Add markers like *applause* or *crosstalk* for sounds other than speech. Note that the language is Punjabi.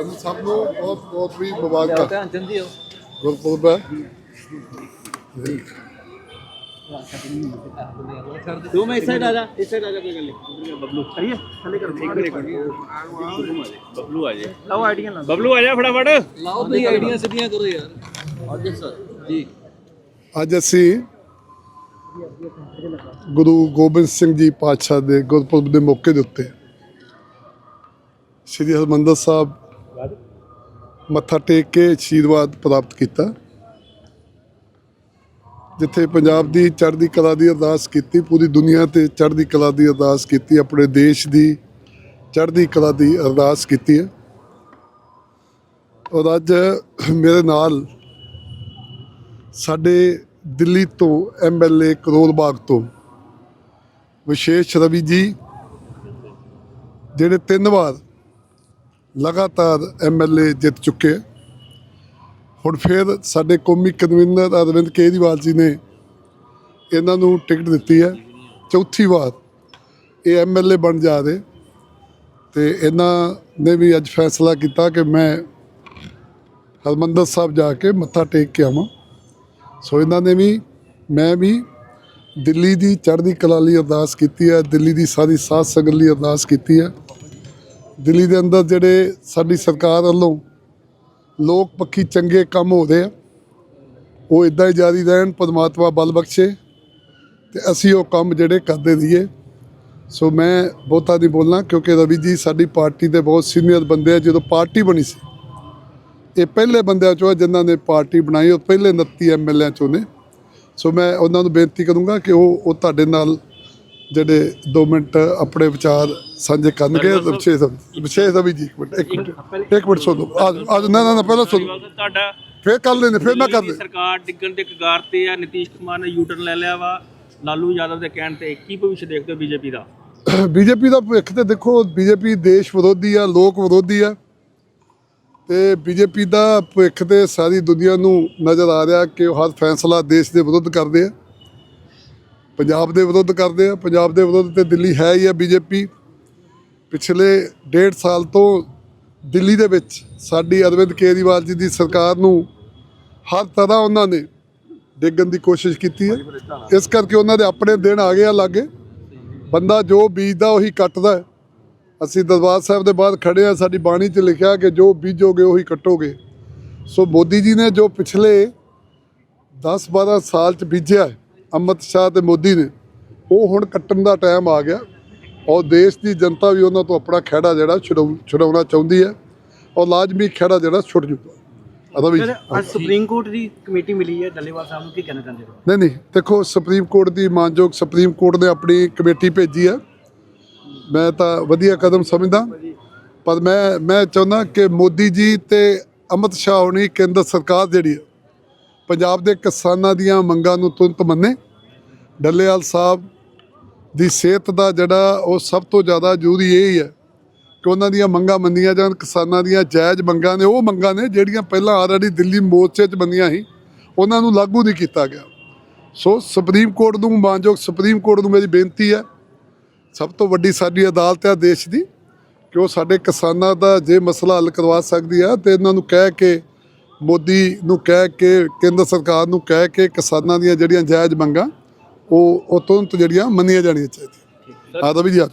ਤੁਹਾਨੂੰ ਸਭ ਨੂੰ ਬਹੁਤ ਬਹੁਤ ਵੀ ਮੁਬਾਰਕਾਂ। ਹੋ। ਗੁਰਪੁਰਬ ਹੈ। ਤੂੰ ਮੈਂ ਇਸ ਸਾਈਡ ਆ ਜਾ ਇਸ ਸਾਈਡ ਆ ਜਾ ਕੋਈ ਗੱਲ ਨਹੀਂ। ਬਬਲੂ ਹੈ ਥੱਲੇ ਕਰ ਇੱਕ ਮਿੰਟ ਬਬਲੂ ਆ ਜੇ। ਲਾਓ ਆਈਡੀਆਂ ਲਾ ਬਬਲੂ ਆ ਜਾ ਫਟਾਫਟ। ਲਾਓ ਤੁਸੀਂ ਆਈਡੀਆਂ ਸਿੱਧੀਆਂ ਕਰੋ ਯਾਰ। ਹਾਂਜੀ ਸਰ ਜੀ। ਅੱਜ ਅਸੀਂ ਗੁਰੂ ਗੋਬਿੰਦ ਸਿੰਘ ਜੀ ਪਾਤਸ਼ਾਹ ਦੇ ਗੁਰਪੁਰਬ ਦੇ ਮੌਕੇ ਦੇ ਉੱਤੇ ਸ੍ਰੀ ਹਰਿਮੰਦਰ ਸਾਹਿਬ ਮੱਥਾ ਟੇਕ ਕੇ ਆਸ਼ੀਰਵਾਦ ਪ੍ਰਾਪਤ ਕੀਤਾ। ਜਿੱਥੇ ਪੰਜਾਬ ਦੀ ਚੜ੍ਹਦੀ ਕਲਾ ਦੀ ਅਰਦਾਸ ਕੀਤੀ, ਪੂਰੀ ਦੁਨੀਆ ਤੇ ਚੜ੍ਹਦੀ ਕਲਾ ਦੀ ਅਰਦਾਸ ਕੀਤੀ, ਆਪਣੇ ਦੇਸ਼ ਦੀ ਚੜ੍ਹਦੀ ਕਲਾ ਦੀ ਅਰਦਾਸ ਕੀਤੀ ਹੈ। ਔਰ ਅੱਜ ਮੇਰੇ ਨਾਲ ਸਾਡੇ ਦਿੱਲੀ ਤੋਂ ਐਮਐਲਏ ਕਰੋਲ ਬਾਗ ਤੋਂ ਵਿਸ਼ੇਸ਼ ਰਵੀ ਜੀ, ਜਿਹੜੇ ਤਿੰਨ ਵਾਰ ਲਗਾਤਾਰ ਐਮਐਲਏ ਜਿੱਤ ਚੁੱਕੇ ਆ। ਹੁਣ ਫਿਰ ਸਾਡੇ ਕੌਮੀ ਕਨਵੀਨਰ ਅਰਵਿੰਦ ਕੇਜਰੀਵਾਲ ਜੀ ਨੇ ਇਹਨਾਂ ਨੂੰ ਟਿਕਟ ਦਿੱਤੀ ਹੈ। ਚੌਥੀ ਵਾਰ ਇਹ ਐਮਐਲਏ ਬਣ ਜਾ ਰਹੇ। ਤੇ ਇਹਨਾਂ ਨੇ ਵੀ ਅੱਜ ਫੈਸਲਾ ਕੀਤਾ ਕਿ ਮੈਂ ਹਰਮੰਦਰ ਸਾਹਿਬ ਜਾ ਕੇ ਮੱਥਾ ਟੇਕ ਕੇ ਆਵਾਂ। ਸੋ ਇਹਨਾਂ ਨੇ ਵੀ, ਮੈਂ ਵੀ ਦਿੱਲੀ ਦੀ ਚੜ੍ਹਦੀ ਕਲਾ ਲਈ ਅਰਦਾਸ ਕੀਤੀ ਹੈ, ਦਿੱਲੀ ਦੀ ਸਾਰੀ ਸਾਧ ਸੰਗਤ ਲਈ ਅਰਦਾਸ ਕੀਤੀ ਹੈ। ਦਿੱਲੀ ਦੇ ਅੰਦਰ ਜਿਹੜੇ ਸਾਡੀ ਸਰਕਾਰ ਵੱਲੋਂ ਲੋਕ ਪੱਖੀ ਚੰਗੇ ਕੰਮ ਹੋ ਰਹੇ ਆ, ਉਹ ਇਦਾਂ ਹੀ ਜਾਰੀ ਰਹਿਣ, ਪਰਮਾਤਮਾ ਬਲ ਬਖਸ਼ੇ ਤੇ ਅਸੀਂ ਉਹ ਕੰਮ ਜਿਹੜੇ ਕਰਦੇ ਰਹੀਏ। ਸੋ ਮੈਂ ਬਹੁਤਾ ਨਹੀਂ ਬੋਲਣਾ ਕਿਉਂਕਿ ਰਵੀ ਜੀ ਸਾਡੀ ਪਾਰਟੀ ਦੇ ਬਹੁਤ ਸੀਨੀਅਰ ਬੰਦੇ ਆ, ਜਦੋਂ ਪਾਰਟੀ ਬਣੀ ਸੀ, ਇਹ ਪਹਿਲੇ ਬੰਦਿਆਂ ਚੋਂ ਆ ਜਿਨ੍ਹਾਂ ਨੇ ਪਾਰਟੀ ਬਣਾਈ, ਉਹ ਪਹਿਲੇ 29 ਐਮਐਲਏਆਂ ਚੋਂ ਨੇ। ਸੋ ਮੈਂ ਉਹਨਾਂ ਨੂੰ ਬੇਨਤੀ ਕਰੂੰਗਾ ਕਿ ਉਹ ਉਹ ਤੁਹਾਡੇ ਨਾਲ ਜਿਹੜੇ 2 ਮਿੰਟ ਆਪਣੇ ਵਿਚਾਰ ਸਾਂਝੇ ਕਰਨਗੇ ਵਿਸ਼ੇਸ਼ ਵਿਸ਼ੇਸ਼ ਰਵੀ ਜੀ ਇੱਕ ਮਿੰਟ ਇੱਕ ਮਿੰਟ ਇੱਕ ਮਿੰਟ ਸੁਣੋ। ਜਾਓ, ਨਾ ਨਾ ਪਹਿਲਾਂ ਸੁਣੋ। ਤੁਹਾਡਾ ਫੇਰ ਕਰ ਲੈਣੇ ਫੇਰ ਮੈਂ ਕਰ ਦੀ ਸਰਕਾਰ ਡਿੱਗਣ ਦੇ ਕਗਾਰ ਤੇ ਆ ਨਿਤੀਸ਼ ਕੁਮਾਰ ਨੇ ਯੂਟਰਨ ਲੈ ਲਿਆ ਵਾ। ਲਾਲੂ ਯਾਦਵ ਦੇ ਕਹਿਣ ਤੇ ਕੀ ਭਵਿੱਖ ਦੇਖਦੇ ਹੋ ਬੀਜੇਪੀ ਦਾ। *coughs* ਬੀਜੇਪੀ ਦਾ ਭਵਿੱਖ ਤੇ ਦੇਖੋ ਬੀਜੇਪੀ ਦੇਸ਼ ਵਿਰੋਧੀ ਆ ਲੋਕ ਵਿਰੋਧੀ ਆ। ਤੇ ਬੀਜੇਪੀ ਦਾ ਭਵਿੱਖ ਤੇ ਸਾਰੀ ਦੁਨੀਆ ਨੂੰ ਨਜ਼ਰ ਆ ਰਿਹਾ ਕਿ ਉਹ ਹਰ ਫੈਸਲਾ ਦੇਸ਼ ਦੇ ਵਿਰੁੱਧ ਕਰਦੇ ਆ। ਪੰਜਾਬ ਦੇ ਵਿਰੁੱਧ ਕਰਦੇ ਆ। ਪੰਜਾਬ ਦੇ ਵਿਰੁੱਧ ਤੇ ਦਿੱਲੀ ਹੈ ਹੀ ਆ ਬੀਜੇਪੀ। ਪਿਛਲੇ ਡੇਢ ਸਾਲ ਤੋਂ ਦਿੱਲੀ ਦੇ ਵਿੱਚ ਸਾਡੀ ਅਰਵਿੰਦ ਕੇਜਰੀਵਾਲ ਜੀ ਦੀ ਸਰਕਾਰ ਨੂੰ ਹਰ ਤਰ੍ਹਾਂ ਉਹਨਾਂ ਨੇ ਡੇਗਣ ਦੀ ਕੋਸ਼ਿਸ਼ ਕੀਤੀ ਹੈ। ਇਸ ਕਰਕੇ ਉਹਨਾਂ ਦੇ ਆਪਣੇ ਦਿਨ ਆ ਗਏ ਆ ਲਾਗੇ। ਬੰਦਾ ਜੋ ਬੀਜਦਾ ਉਹੀ ਕੱਟਦਾ ਹੈ। ਅਸੀਂ ਦਰਬਾਰ ਸਾਹਿਬ ਦੇ ਬਾਹਰ ਖੜੇ ਆ। ਸਾਡੀ ਬਾਣੀ 'ਚ ਲਿਖਿਆ ਕਿ ਜੋ ਬੀਜੋਗੇ ਉਹੀ ਕੱਟੋਗੇ। ਸੋ ਮੋਦੀ ਜੀ ਨੇ ਜੋ ਪਿਛਲੇ 10-12 ਸਾਲ 'ਚ ਬੀਜਿਆ ਅਮਿਤ ਸ਼ਾਹ ਤੇ ਮੋਦੀ ਨੇ ਉਹ ਹੁਣ ਕੱਟਣ ਦਾ ਟਾਈਮ ਆ ਗਿਆ ਔਰ ਦੇਸ਼ ਦੀ ਜਨਤਾ ਵੀ ਉਹਨਾਂ ਤੋਂ ਆਪਣਾ ਖਹਿੜਾ ਜਿਹੜਾ ਛੁਡਾਉ- ਛੁਡਾਉਣਾ ਚਾਹੁੰਦੀ ਹੈ ਔਰ ਲਾਜ਼ਮੀ ਖਹਿੜਾ ਜਿਹੜਾ ਛੁੱਟ ਜੂਗਾ ਅਦਾ ਵੀ ਅੱਜ ਸੁਪਰੀਮ ਕੋਰਟ ਦੀ ਕਮੇਟੀ ਮਿਲੀ ਹੈ ਡੱਲੇਵਾਲ ਸਾਹਿਬ ਨੂੰ ਕੀ ਕਹਿਣਾ ਚਾਹੁੰਦੇ ਹੋ? ਨਹੀਂ ਨਹੀਂ ਦੇਖੋ ਸੁਪਰੀਮ ਕੋਰਟ ਦੀ ਮਾਨਯੋਗ ਸੁਪਰੀਮ ਕੋਰਟ ਨੇ ਆਪਣੀ ਕਮੇਟੀ ਭੇਜੀ ਹੈ। ਮੈਂ ਤਾਂ ਵਧੀਆ ਕਦਮ ਸਮਝਦਾ ਪਰ ਮੈਂ ਮੈਂ ਚਾਹੁੰਦਾ ਕਿ ਮੋਦੀ ਜੀ ਤੇ ਅਮਿਤ ਸ਼ਾਹ ਹੋਣੀ ਕੇਂਦਰ ਸਰਕਾਰ ਜਿਹੜੀ ਹੈ ਪੰਜਾਬ ਦੇ ਕਿਸਾਨਾਂ ਦੀਆਂ ਮੰਗਾਂ ਨੂੰ ਤੁਰੰਤ ਮੰਨੇ। ਡੱਲੇਵਾਲ ਸਾਹਿਬ ਦੀ ਸਿਹਤ ਦਾ ਜਿਹੜਾ ਉਹ ਸਭ ਤੋਂ ਜ਼ਿਆਦਾ ਜ਼ਰੂਰੀ ਇਹ ਹੀ ਹੈ ਕਿ ਉਹਨਾਂ ਦੀਆਂ ਮੰਗਾਂ ਮੰਨੀਆਂ ਜਾਣ, ਕਿਸਾਨਾਂ ਦੀਆਂ ਜਾਇਜ਼ ਮੰਗਾਂ ਨੇ, ਉਹ ਮੰਗਾਂ ਨੇ ਜਿਹੜੀਆਂ ਪਹਿਲਾਂ ਆਲਰੇਡੀ ਦਿੱਲੀ ਮੋਰਚੇ 'ਚ ਬੰਦੀਆਂ ਸੀ, ਉਹਨਾਂ ਨੂੰ ਲਾਗੂ ਨਹੀਂ ਕੀਤਾ ਗਿਆ। ਸੋ ਸੁਪਰੀਮ ਕੋਰਟ ਨੂੰ ਮਾਨਯੋਗ ਸੁਪਰੀਮ ਕੋਰਟ ਨੂੰ ਮੇਰੀ ਬੇਨਤੀ ਹੈ, ਸਭ ਤੋਂ ਵੱਡੀ ਸਾਡੀ ਅਦਾਲਤ ਹੈ ਦੇਸ਼ ਦੀ, ਕਿ ਉਹ ਸਾਡੇ ਕਿਸਾਨਾਂ ਦਾ ਜੇ ਮਸਲਾ ਹੱਲ ਕਰਵਾ ਸਕਦੀ ਆ ਤੇ ਇਹਨਾਂ ਨੂੰ ਕਹਿ ਕੇ ਮੋਦੀ ਨੂੰ ਕਹਿ ਕੇ ਕੇਂਦਰ ਸਰਕਾਰ ਨੂੰ ਕਹਿ ਕੇ ਕਿਸਾਨਾਂ ਦੀਆਂ ਜਿਹੜੀਆਂ ਜਾਇਜ਼ ਮੰਗਾਂ ਉਹ ਤੁਰੰਤ ਜਿਹੜੀਆਂ ਮੰਨੀਆਂ ਜਾਣੀਆਂ ਚਾਹੀਦੀਆਂ। ਆਦਾ ਵੀ ਜੀ ਆ